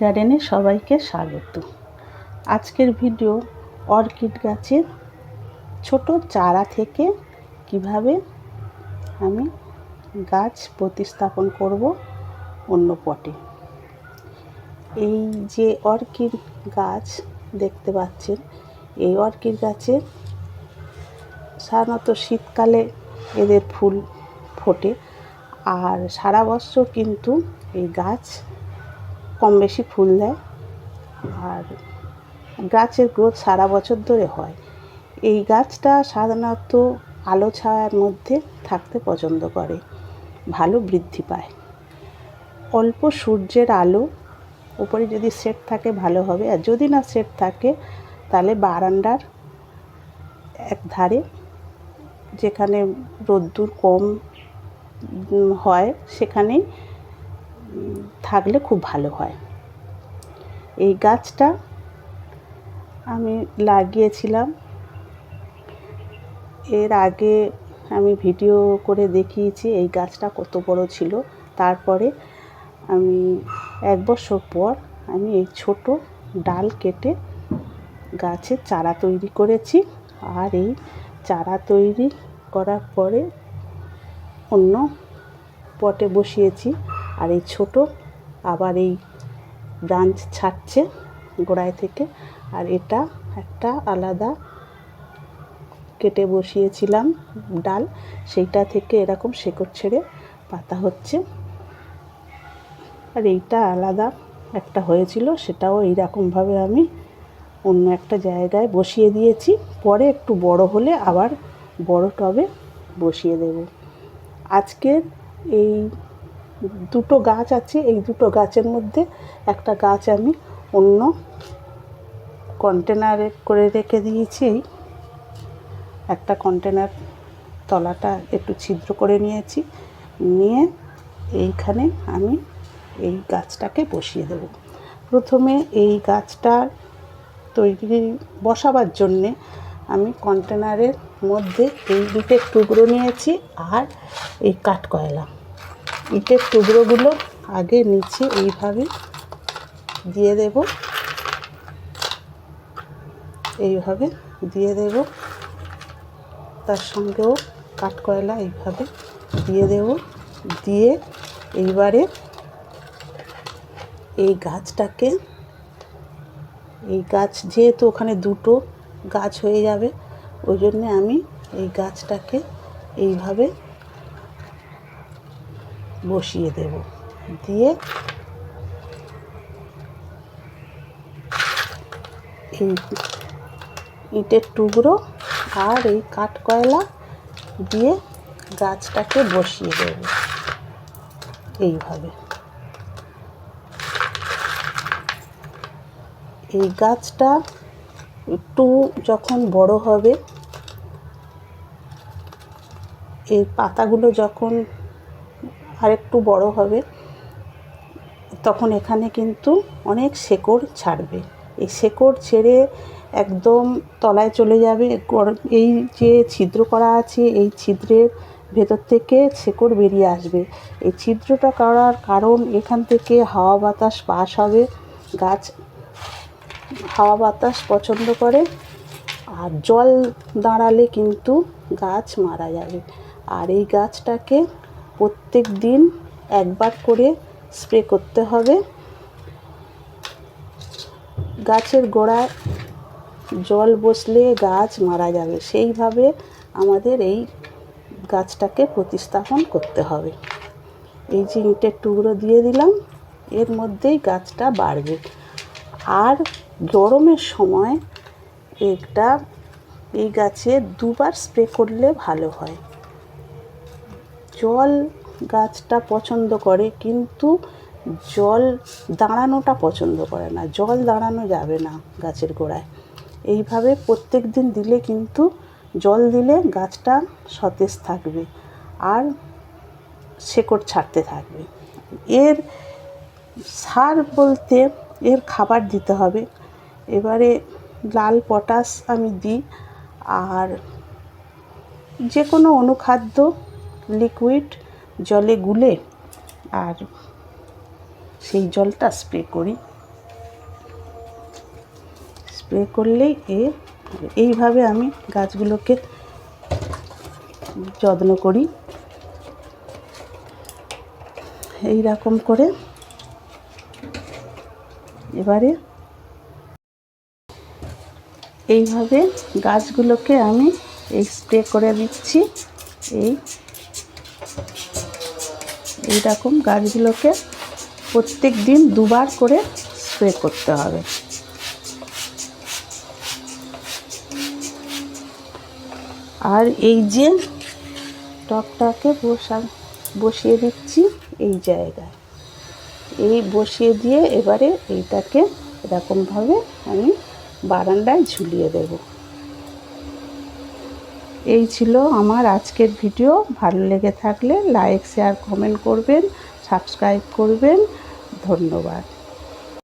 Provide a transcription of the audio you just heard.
গার্ডেনে সবাইকে স্বাগত। আজকের ভিডিও অর্কিড গাছের ছোট চারা থেকে কীভাবে আমি গাছ প্রতিস্থাপন করব অন্য পটে। এই যে অর্কিড গাছ দেখতে পাচ্ছেন, এই অর্কিড গাছের সাধারণত শীতকালে এদের ফুল ফোটে। আর সারা বছর কিন্তু এই গাছ কম বেশি ফুল দেয়। আর গাছের গ্রোথ সারা বছর ধরে হয়। এই গাছটা সাধারণত আলো ছায়ার মধ্যে থাকতে পছন্দ করে। ভালো বৃদ্ধি পায়। অল্প সূর্যের আলো, উপরে যদি সেট থাকে ভালো হবে। আর যদি না সেট থাকে, তাহলে বারান্দার এক ধারে যেখানে রোদ্দুর কম হয়, সেখানেই থাকলে খুব ভালো হয়। এই গাছটা আমি লাগিয়েছিলাম। এর আগে আমি ভিডিও করে দেখিয়েছি এই গাছটা কত বড় ছিল। তারপরে আমি এক বছর পর আমি এই ছোট ডাল কেটে গাছের চারা তৈরি করেছি। আর এই চারা তৈরি করার পরে অন্য পটে বসিয়েছি। আর এই ছোট আবার এই ব্রাঞ্চ ছাড়ছে গোড়ায় থেকে। আর এটা একটা আলাদা কেটে বসিয়েছিলাম ডাল, সেইটা থেকে এরকম শেকড় ছেড়ে পাতা হচ্ছে। আর এইটা আলাদা একটা হয়েছিল, সেটাও এইরকমভাবে আমি অন্য একটা জায়গায় বসিয়ে দিয়েছি। পরে একটু বড় হলে আবার বড় টবে বসিয়ে দেব। আজকের এই দুটো গাছ আছে, এই দুটো গাছের মধ্যে একটা গাছ আমি অন্য কন্টেনারে করে রেখে দিয়েছি। একটা কন্টেনার তলাটা একটু ছিদ্র করে নিয়েছি। নিয়ে এইখানে আমি এই গাছটাকে বসিয়ে দেব। প্রথমে এই গাছটা তৈরি বসাবার জন্যে আমি কন্টেনারের মধ্যে এই ইটের টুকরো নিয়েছি আর এই কাঠকয়লা। ইটের টুকরোগুলো আগে নিচে এইভাবে দিয়ে দেব। এইভাবে দিয়ে দেব। তার সঙ্গেও কাঠকয়লা এইভাবে দিয়ে দেব। দিয়ে এইবারে এই গাছটাকে, এই গাছ যেহেতু ওখানে দুটো গাছ হয়ে যাবে, ওই জন্যে আমি এই গাছটাকে এইভাবে বসিয়ে দেব। দিয়ে এই ইটের টুকরো আর এই কাঠকয়লা দিয়ে গাছটাকে বসিয়ে দেব এইভাবে। এই গাছটা একটু যখন বড় হবে, এই পাতাগুলো যখন আরেকটু বড় হবে, তখন এখানে কিন্তু অনেক শেকড় ছাড়বে। এই শেকড় ছেড়ে একদম তলায় চলে যাবে। এই যে ছিদ্র করা আছে, এই ছিদ্রের ভেতর থেকে শেকড় বেরিয়ে আসবে। এই ছিদ্রটা করার কারণ এখান থেকে হাওয়া বাতাস পাস হবে। গাছ হাওয়া বাতাস পছন্দ করে। আর জল দাঁড়ালে কিন্তু গাছ মারা যাবে। আর এই গাছটাকে প্রত্যেক দিন একবার করে স্প্রে করতে হবে। গাছের গোড়ায় জল বসলে গাছ মারা যাবে। সেইভাবে আমাদের এই গাছটাকে প্রতিস্থাপন করতে হবে। এই যে ইটের টুকরো দিয়ে দিলাম, এর মধ্যেই গাছটা বাড়বে। আর গরমের সময় একটা এই গাছে দুবার স্প্রে করলে ভালো হয়। জল গাছটা পছন্দ করে, কিন্তু জল দাঁড়ানোটা পছন্দ করে না। জল দাঁড়ানো যাবে না গাছের গোড়ায়। এইভাবে প্রত্যেক দিন দিলে কিন্তু জল দিলে গাছটা সতেজ থাকবে আর শেকড় ছাড়তে থাকবে। এর সার বলতে এর খাবার দিতে হবে। এবারে লাল পটাশ আমি দিই আর যে কোনো অনুখাদ্য লিকুইড জলে গুলে আর সেই জলটা স্প্রে করি। স্প্রে করলেই এ, এইভাবে আমি গাছগুলোকে যত্ন করি। এই রকম করে এবারে এইভাবে গাছগুলোকে আমি এই স্প্রে করে দিচ্ছি। এই এই রকম গাছগুলোকে প্রত্যেক দিন দুবার করে স্প্রে করতে হবে। আর এই যে টবটাকে বসা, বসিয়ে দিচ্ছি এই জায়গায়। এই বসিয়ে দিয়ে এবারে এইটাকে এরকমভাবে আমি বারান্দায় ঝুলিয়ে দেব। এই ছিল আমার আজকের ভিডিও। ভালো লেগে থাকলে লাইক শেয়ার কমেন্ট করবেন সাবস্ক্রাইব করবেন। ধন্যবাদ।